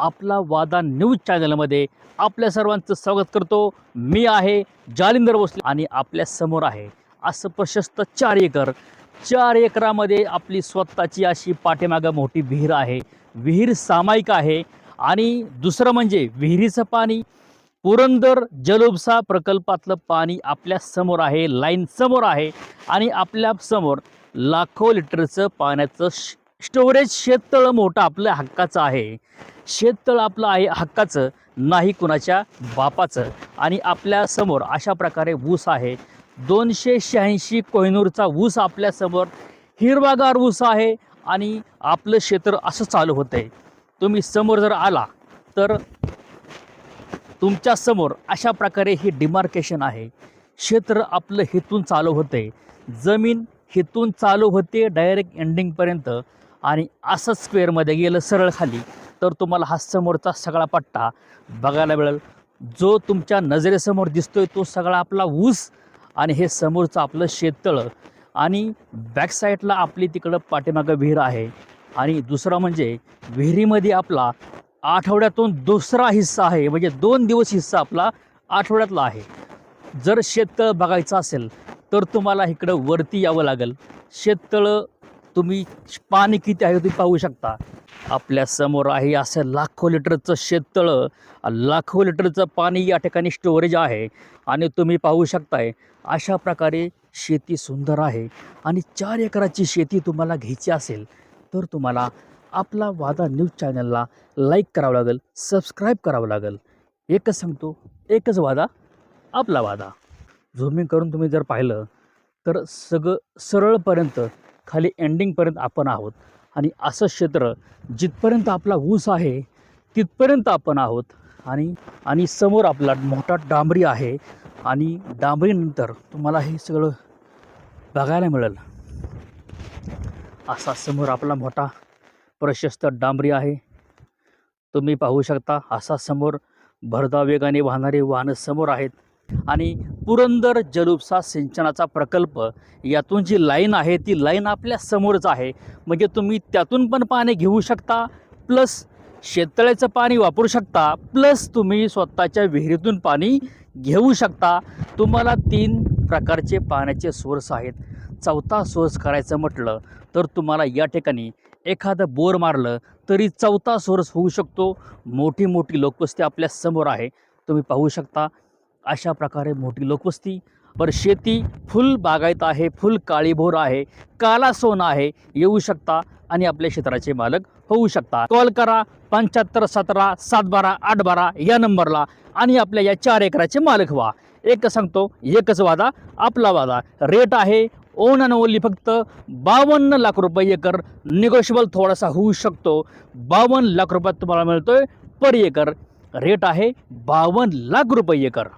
आपला वादा न्यूज चॅनलमध्ये आपल्या सर्वांचं स्वागत करतो. मी आहे जालिंदर भोसले आणि आपल्यासमोर आहे असं प्रशस्त चार एकर. चार एकरामध्ये आपली स्वतःची अशी पाठीमागं मोठी विहीर आहे. विहीर सामायिक आहे आणि दुसरं म्हणजे विहिरीचं पाणी. पुरंदर जलोपसा प्रकल्पातलं पाणी आपल्यासमोर आहे लाईन समोर आहे आणि आपल्यासमोर लाखो लिटरचं पाण्याचं स्टोरेज शेततळं मोठं आपलं हक्काचं आहे. शेततळ आपलं आहे हक्काचं नाही कुणाच्या बापाचं. आणि आपल्यासमोर अशा प्रकारे ऊस आहे. दोनशे शहाऐंशी कोहिनूरचा ऊस आपल्यासमोर हिरवागार ऊस आहे आणि आपलं क्षेत्र असं चालू होतं आहे तुम्ही समोर जर आला तर तुमच्यासमोर अशा प्रकारे हे डिमार्केशन आहे. क्षेत्र आपलं हिथून चालू होते जमीन हिथून चालू होते डायरेक्ट एंडिंगपर्यंत आणि असंच स्क्वेअरमध्ये गेलं सरळ खाली. तर तुम्हाला हा समोरचा सगळा पट्टा बघायला मिळेल. जो तुमच्या नजरेसमोर दिसतोय तो सगळा आपला ऊस आणि हे समोरचं आपलं शेततळं. आणि बॅकसाईडला आपली तिकडं पाठीमागं विहीर आहे. आणि दुसरा म्हणजे विहिरीमध्ये आपला आठवड्यातून दुसरा हिस्सा आहे. म्हणजे दोन दिवस हिस्सा आपला आठवड्यातला आहे. जर शेततळं बघायचं असेल तर तुम्हाला इकडं वरती यावं लागेल. शेततळं तुम्ही पाणी किती आहे तुम्ही पाहू शकता. आपल्यासमोर आहे असं लाखो लिटरचं शेततळं. लाखो लिटरचं पाणी या ठिकाणी स्टोरेज आहे. आणि तुम्ही पाहू शकताय अशा प्रकारे शेती सुंदर आहे. आणि चार एकराची शेती तुम्हाला घ्यायची असेल तर तुम्हाला आपला वादा न्यूज चॅनलला लाईक करावं लागेल सबस्क्राईब करावं लागेल. एकच सांगतो एकच वादा आपला वादा. झुमिंग करून तुम्ही जर पाहिलं तर सगळं सरळपर्यंत खाली एंडिंगपर्यंत आपण आहोत. आणि असं क्षेत्र जिथपर्यंत आपला ऊस आहे तिथपर्यंत आपण आहोत. आणि आणि समोर आपला मोठा डांबरी आहे. आणि डांबरीनंतर तुम्हाला हे सगळं बघायला मिळेल. असा समोर आपला मोठा प्रशस्त डांबरी आहे. तुम्ही पाहू शकता असा समोर भरधाव वेगाने वाहणारे वाहनं समोर आहेत. आणि पुरंदर जलुपसा सिंचनाचा प्रकल्प यातून जी लाईन आहे ती लाईन आपल्या समोरच आहे. म्हणजे तुम्ही त्यातून पण पाणी घेऊ शकता प्लस शेततळ्याचं पाणी वापरू शकता प्लस तुम्ही स्वतःच्या विहिरीतून पाणी घेऊ शकता. तुम्हाला तीन प्रकारचे पाण्याचे सोर्स आहेत. चौथा सोर्स करायचं म्हटलं तर तुम्हाला या ठिकाणी एखादं बोर मारलं तरी चौथा सोर्स होऊ शकतो. मोठी मोठी लोकवस्ती आपल्यासमोर आहे. तुम्ही पाहू शकता अशा प्रकारे मोठी लोकवस्ती. बरं शेती फुल बागायत आहे फुल काळीभोर आहे काला सोन आहे येऊ शकता आणि आपल्या क्षेत्राचे मालक होऊ शकता. कॉल करा पंच्याहत्तर सतरा सात बारा आठ बारा या नंबरला आणि आपल्या या चार एकराचे मालक व्हा. एक सांगतो एकच वादा आपला वादा. रेट आहे ओन आणि ओनली फक्त बावन्न लाख रुपये एकर. निगोशिबल थोडासा होऊ शकतो. बावन्न लाख रुपयात तुम्हाला मिळतोय पर एकर. रेट आहे बावन्न लाख रुपये एकर.